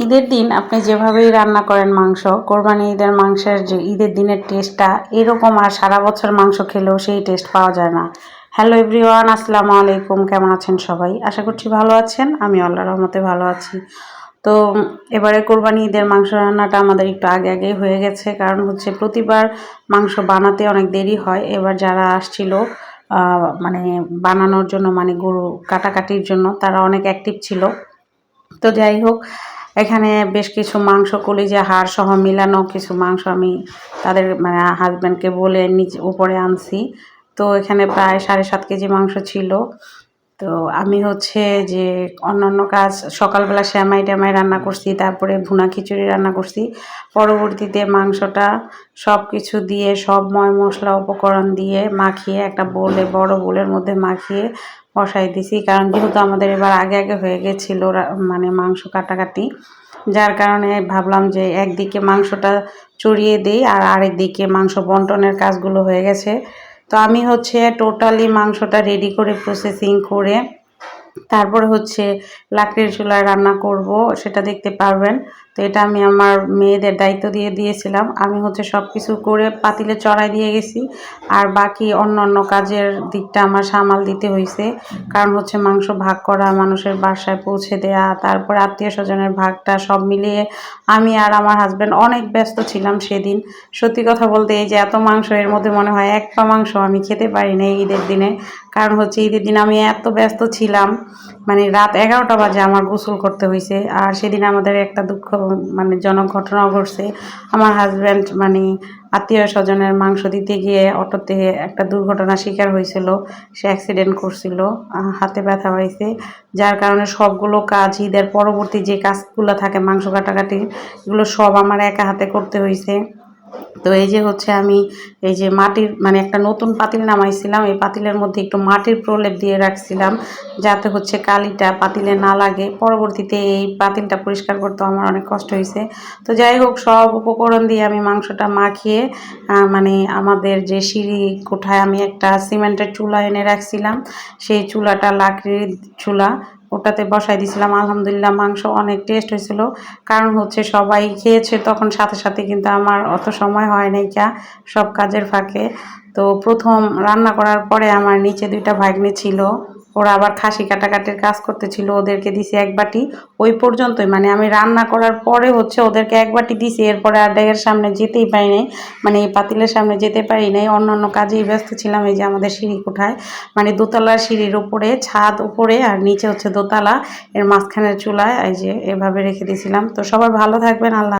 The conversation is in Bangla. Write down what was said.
ঈদের দিন আপনি যেভাবেই রান্না করেন মাংস, কোরবানি ঈদের মাংসের যে ঈদের দিনের টেস্টটা এরকম আর সারা বছর মাংস খেলেও সেই টেস্ট পাওয়া যায় না। হ্যালো এভরিওয়ান আসসালামু আলাইকুম, কেমন আছেন সবাই? আশা করছি ভালো আছেন, আমি আল্লাহ রহমতে ভালো আছি। তো এবারে কোরবানি ঈদের মাংস রান্নাটা আমাদের একটু আগে আগেই হয়ে গেছে, কারণ হচ্ছে প্রতিবার মাংস বানাতে অনেক দেরি হয়। এবার যারা আসছিল মানে বানানোর জন্য মানে গরু কাটাকাটির জন্য, তারা অনেক অ্যাক্টিভ ছিল। তো যাই হোক এখানে বেশ কিছু মাংস, কলিজা, হাড় সহ মিলানো কিছু মাংস আমি তাদের মানে হাজব্যান্ডকে বলে নিচে, উপরে আনছি। তো এখানে প্রায় সাড়ে সাত কেজি মাংস ছিল। তো আমি হচ্ছে যে অন্যান্য কাজ, সকালবেলা শ্যামাই ট্যামাই রান্না করছি, তারপরে ভুনা খিচুড়ি রান্না করছি। পরবর্তীতে মাংসটা সব কিছু দিয়ে, সব ময় মশলা উপকরণ দিয়ে মাখিয়ে একটা বোলে, বড় বোলের মধ্যে মাখিয়ে বসাই দিছি। কারণ যেহেতু আমাদের এবার আগে আগে হয়ে গেছিল মানে মাংস কাটাকাটি, যার কারণে ভাবলাম যে একদিকে মাংসটা চড়িয়ে দিই আর আরেক দিকে মাংস বন্টনের কাজগুলো হয়ে গেছে। তো আমি হচ্ছে টোটালি মাংসটা রেডি করে প্রসেসিং করে তারপরে হচ্ছে লাকড়ির চুলায় রান্না করব, সেটা দেখতে পারবেন। তো এটা আমি আমার মেয়েদের দায়িত্ব দিয়ে দিয়েছিলাম। আমি হচ্ছে সব কিছু করে পাতিলে চড়াই দিয়ে গেছি। আর বাকি অন্য অন্য কাজের দিকটা আমার সামাল দিতে হয়েছে কারণ হচ্ছে মাংস ভাগ করা, মানুষের বাসায় পৌঁছে দেয়া, তারপর আত্মীয় স্বজনের ভাগটা সব মিলিয়ে আমি আর আমার হাজব্যান্ড অনেক ব্যস্ত ছিলাম সেদিন। সত্যি কথা বলতে এই যে এত মাংস, এর মধ্যে মনে হয় এক পা মাংস আমি খেতে পারি না ঈদের দিনে। কারণ হচ্ছে ঈদের দিন আমি এত ব্যস্ত ছিলাম। মানে রাত এগারোটা বাজে আমার গোসল করতে হয়েছে আর সেদিন আমাদের একটা দুঃখ মানে জনক ঘটনাও ঘটছে। আমার হাজব্যান্ড মানে আত্মীয় স্বজনের মাংস দিতে গিয়ে অটোতে একটা দুর্ঘটনা শিকার হয়েছিল। সে অ্যাক্সিডেন্ট করছিল হাতে ব্যথা হয়েছে। যার কারণে সবগুলো কাজ, ঈদের পরবর্তী যে কাজগুলো থাকে, মাংস কাটাকাটি, এগুলো সব আমার একা হাতে করতে হয়েছে। তো এই যে হচ্ছে আমি এই যে মাটির মানে একটা নতুন পাতিল নামাইছিলাম, এই পাতিলের মধ্যে একটু মাটির প্রলেপ দিয়ে রাখছিলাম, যাতে হচ্ছে কালিটা পাতিলে না লাগে। পরবর্তীতে এই পাতিলটা পরিষ্কার করতে আমার অনেক কষ্ট হয়েছে। তো যাই হোক, সব উপকরণ দিয়ে আমি মাংসটা মাখিয়ে মানে আমাদের যে সিঁড়ি কোঠায় আমি একটা সিমেন্টের চুলা এনে রাখছিলাম। সেই চুলাটা লাকড়ির চুলা ওটাতে বসাই দিয়েছিলাম আলহামদুলিল্লাহ মাংস অনেক টেস্ট হয়েছিল। কারণ হচ্ছে সবাই খেয়েছে, তখন সাথে সাথে কিন্তু আমার অত সময় হয় নাই যা সব কাজের ফাঁকে। তো প্রথম রান্না করার পরে আমার নিচে দুইটা ভাগ্নে ছিল। ওরা আবার খাসি কাটাকাটির কাজ করতেছিল, ওদেরকে দিছি এক বাটি। ওই পর্যন্তই মানে আমি রান্না করার পরে হচ্ছে ওদেরকে এক বাটি দিছি, এরপরে আর ডেগের সামনে যেতেই পারি নাই মানে এই পাতিলের সামনে যেতে পারি নাই অন্য অন্য কাজেই ব্যস্ত ছিলাম এই যে আমাদের সিঁড়ি কোঠায়। মানে দোতলার সিঁড়ির উপরে, ছাদ উপরে, আর নিচে হচ্ছে দোতলা, এর মাঝখানের চুলায়, এই যে এভাবে রেখে দিয়েছিলাম। তো সবাই ভালো থাকবেন, আল্লাহ